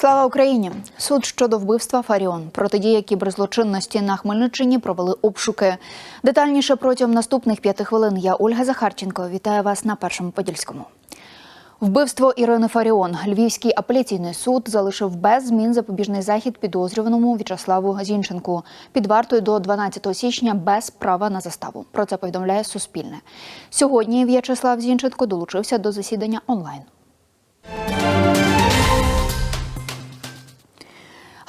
Слава Україні! Суд щодо вбивства Фаріон протидія кіберзлочинності на Хмельниччині провели обшуки. Детальніше протягом наступних п'яти хвилин я Ольга Захарченко. Вітаю вас на першому подільському. Вбивство Ірини Фаріон. Львівський апеляційний суд залишив без змін запобіжний захід підозрюваному В'ячеславу Зінченку під вартою до 12 січня без права на заставу. Про це повідомляє Суспільне. Сьогодні В'ячеслав Зінченко долучився до засідання онлайн.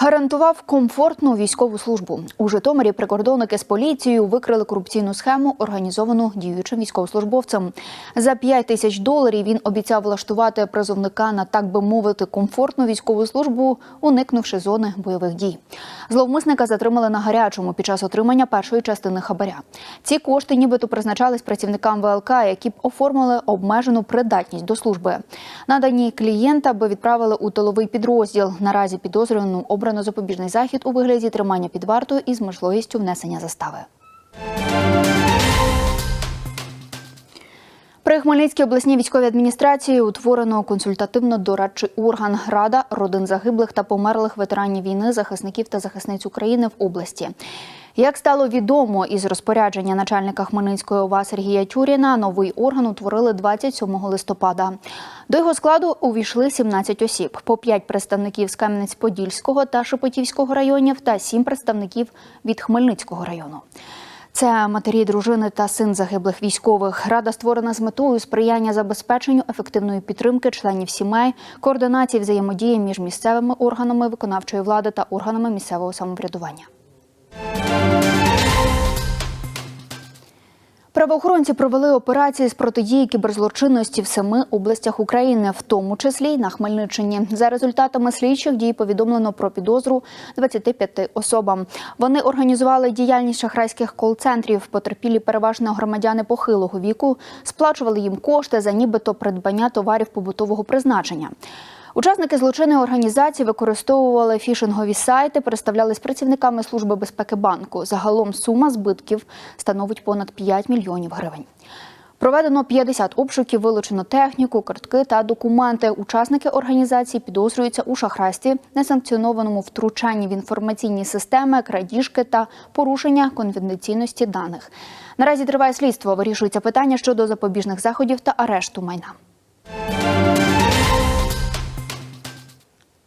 Гарантував комфортну військову службу у Житомирі. Прикордонники з поліцією викрили корупційну схему, організовану діючим військовослужбовцем. За 5 тисяч доларів він обіцяв влаштувати призовника на так би мовити комфортну військову службу, уникнувши зони бойових дій. Зловмисника затримали на гарячому під час отримання першої частини хабаря. Ці кошти, нібито призначались працівникам ВЛК, які б оформили обмежену придатність до служби. Надані клієнта би відправили у тиловий підрозділ. Наразі підозрюваному обрано запобіжний захід у вигляді тримання під вартою із можливістю внесення застави. При Хмельницькій обласній військовій адміністрації утворено консультативно-дорадчий орган Рада родин загиблих та померлих ветеранів війни, захисників та захисниць України в області. Як стало відомо із розпорядження начальника Хмельницької ОВА Сергія Тюріна, новий орган утворили 27 листопада. До його складу увійшли 17 осіб: по 5 представників з Кам'янець-Подільського та Шепетівського районів та 7 представників від Хмельницького району. Це матері, дружини та син загиблих військових. Рада створена з метою сприяння забезпеченню ефективної підтримки членів сімей, координації взаємодії між місцевими органами виконавчої влади та органами місцевого самоврядування. Правоохоронці провели операції з протидії кіберзлочинності в семи областях України, в тому числі й на Хмельниччині. За результатами слідчих дій повідомлено про підозру 25 особам. Вони організували діяльність шахрайських кол-центрів. Потерпілі переважно громадяни похилого віку, сплачували їм кошти за нібито придбання товарів побутового призначення. Учасники злочинної організації використовували фішингові сайти, представлялись працівниками Служби безпеки банку. Загалом сума збитків становить понад 5 мільйонів гривень. Проведено 50 обшуків, вилучено техніку, картки та документи. Учасники організації підозрюються у шахрайстві, несанкціонованому втручанні в інформаційні системи, крадіжки та порушення конфіденційності даних. Наразі триває слідство. Вирішується питання щодо запобіжних заходів та арешту майна.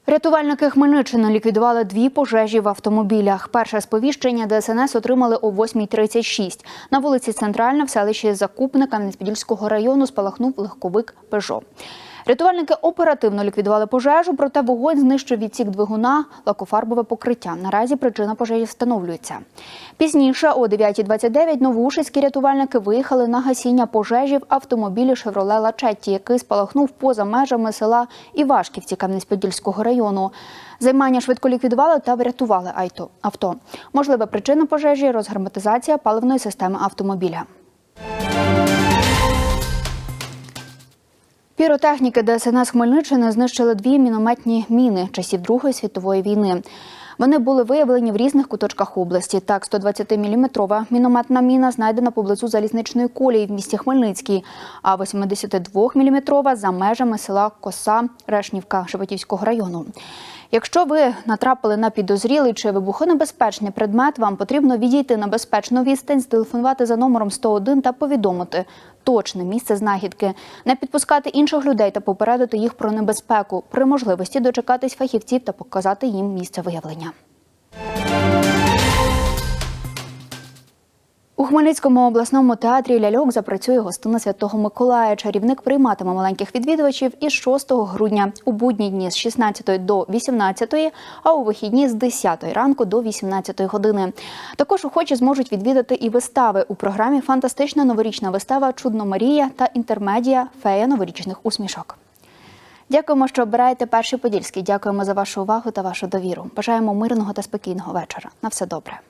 Рятувальники Хмельниччини ліквідували дві пожежі в автомобілях. Перше сповіщення ДСНС отримали о 8.36. На вулиці Центральна в селищі Закупника Кам'янець-Подільського району спалахнув легковик «Пежо». Рятувальники оперативно ліквідували пожежу, проте вогонь знищив відсік двигуна, лакофарбове покриття. Наразі причина пожежі встановлюється. Пізніше, о 9.29, новушицькі рятувальники виїхали на гасіння пожежі в автомобілі «Шевроле Лачетті», який спалахнув поза межами села Івашківці Кам'янець-Подільського району. Займання швидко ліквідували та врятували авто. Можлива причина пожежі – розгарматизація паливної системи автомобіля. Піротехніки ДСНС Хмельниччини знищили дві мінометні міни часів Другої світової війни. Вони були виявлені в різних куточках області. Так, 120-мм мінометна міна знайдена поблизу залізничної колії в місті Хмельницький, а 82-мм за межами села Коса Решнівка Шепетівського району. Якщо ви натрапили на підозрілий чи вибухонебезпечний предмет, вам потрібно відійти на безпечну відстань, зтелефонувати за номером 101 та повідомити точне місце знахідки, не підпускати інших людей та попередити їх про небезпеку, при можливості дочекатись фахівців та показати їм місце виявлення. У Хмельницькому обласному театрі ляльок запрацює гостина Святого Миколая. Чарівник прийматиме маленьких відвідувачів із 6 грудня у будні дні з 16 до 18, а у вихідні з 10 ранку до 18 години. Також охочі зможуть відвідати і вистави у програмі Фантастична новорічна вистава Чудно Марія та інтермедія Фея новорічних усмішок. Дякуємо, що обираєте перший подільський. Дякуємо за вашу увагу та вашу довіру. Бажаємо мирного та спокійного вечора. На все добре.